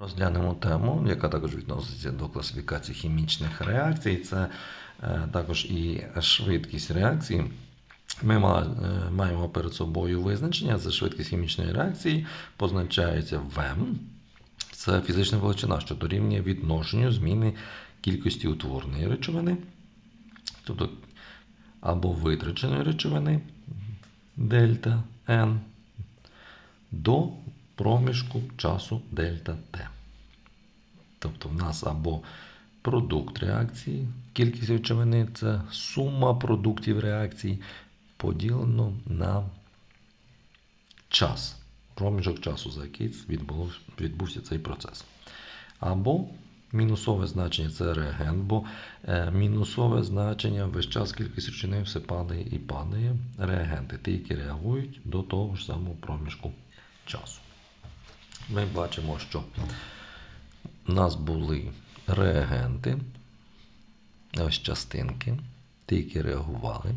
Розглянемо тему, яка також відноситься до класифікації хімічних реакцій. Це е, також і швидкість реакції. Ми е, маємо перед собою визначення. Це швидкість хімічної реакції, позначається ВМ. Це фізична величина, що дорівнює відношенню зміни кількості утвореної речовини, тобто або витраченої речовини дельта N до проміжку часу дельта Т. Тобто в нас або продукт реакції, кількість речовини це сума продуктів реакції поділено на час, проміжок часу, за який відбувся цей процес. Або мінусове значення це реагент, бо е, мінусове значення весь час кількість речовини все падає і падає. Реагенти, ті, які реагують до того ж самого проміжку часу. Ми бачимо, що у нас були реагенти, ось частинки, ті, які реагували.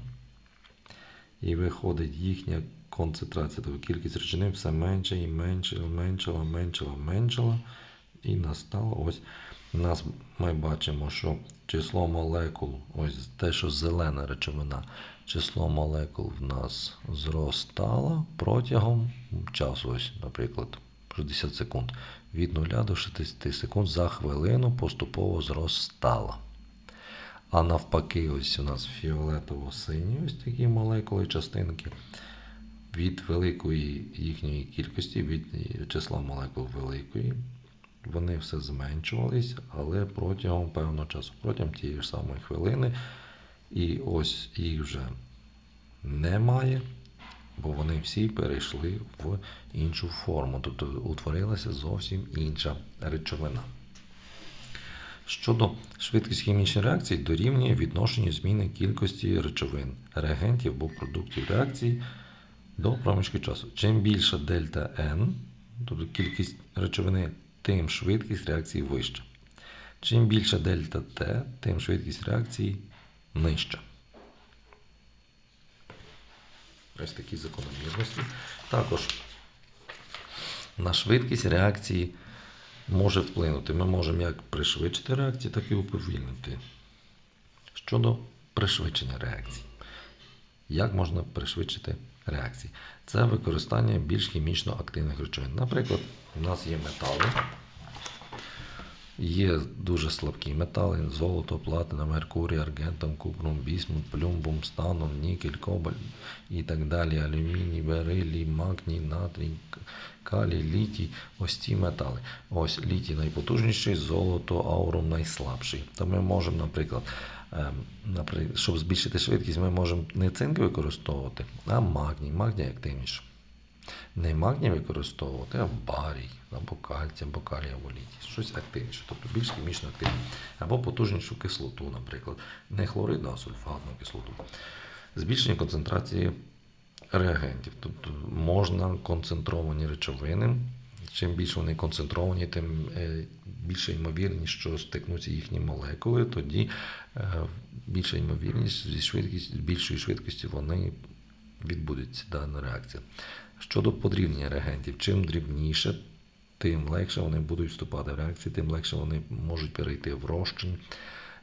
І виходить їхня концентрація, тобто кількість речовин все менше і менше, меншала, меншала, меншала. І настало ось нас ми бачимо, що число молекул, ось те, що зелена речовина, число молекул в нас зростало протягом часу, ось, наприклад, 60 секунд. Від 0 до 60 секунд за хвилину поступово зростало. А навпаки, ось у нас фіолетово-сині ось такі молекули, частинки. Від великої їхньої кількості, від числа молекул великої, вони все зменшувались, але протягом певного часу, протягом тієї ж самої хвилини. І ось їх вже немає, бо вони всі перейшли в іншу форму, тобто утворилася зовсім інша речовина. Щодо швидкість хімічної реакції дорівнює відношенню зміни кількості речовин, реагентів або продуктів реакції до проміжку часу. Чим більша дельта N, тобто кількість речовини, тим швидкість реакції вища. Чим більша дельта T, тим швидкість реакції нижча. Ось такі закономірності. Також на швидкість реакції може вплинути. Ми можемо як пришвидшити реакцію, так і уповільнити. Щодо пришвидшення реакції. Як можна пришвидшити реакції? Це використання більш хімічно активних речовин. Наприклад, у нас є метали. Є дуже слабкі метали: золото, платина, меркурій, аргентум, купрум, бісмут, плюмбум, станом, нікель, кобальт і так далі. Алюміній, берилій, магній, натрій, калій, літій. Ось ці метали. Ось літій найпотужніший, золото, аурум найслабший. То ми можемо, наприклад, ем, щоб збільшити швидкість, ми можемо не цинк використовувати, а магній. Магній активніший. Не магній використовувати, а барій, або кальцій, або калій, або літій. Щось активніше, тобто більш хімічно активне. Або потужнішу кислоту, наприклад. Не хлоридну, а сульфатну кислоту. Збільшення концентрації реагентів. Тобто можна концентровані речовини. Чим більше вони концентровані, тим е, більша ймовірність, що стикнуться їхні молекули, тоді е, більша ймовірність зі швидкістю, з більшою швидкістю вони відбудеться дана реакція. Щодо подрібнення реагентів, чим дрібніше, тим легше вони будуть вступати в реакції, тим легше вони можуть перейти в розчин,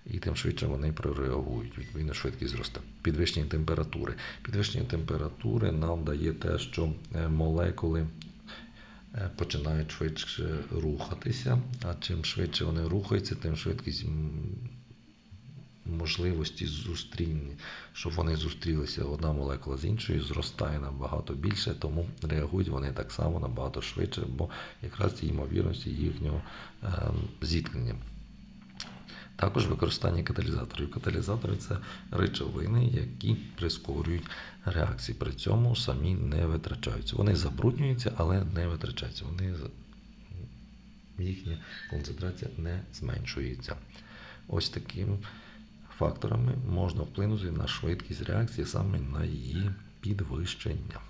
і тим швидше вони прореагують. Відповідно, швидкість зросте. Підвищення температури. Підвищення температури нам дає те, що е, молекули е, починають швидше рухатися, а чим швидше вони рухаються, тим швидкість можливості зустріння, щоб вони зустрілися одна молекула з іншою, зростає набагато більше, тому реагують вони так само набагато швидше, бо якраз ці ймовірності їхнього е, зіткнення. Також використання каталізаторів. Каталізатори це речовини, які прискорюють реакції. При цьому самі не витрачаються. Вони забруднюються, але не витрачаються. Вони їхня концентрація не зменшується. Ось такими факторами можна вплинути на швидкість реакції, саме на її підвищення.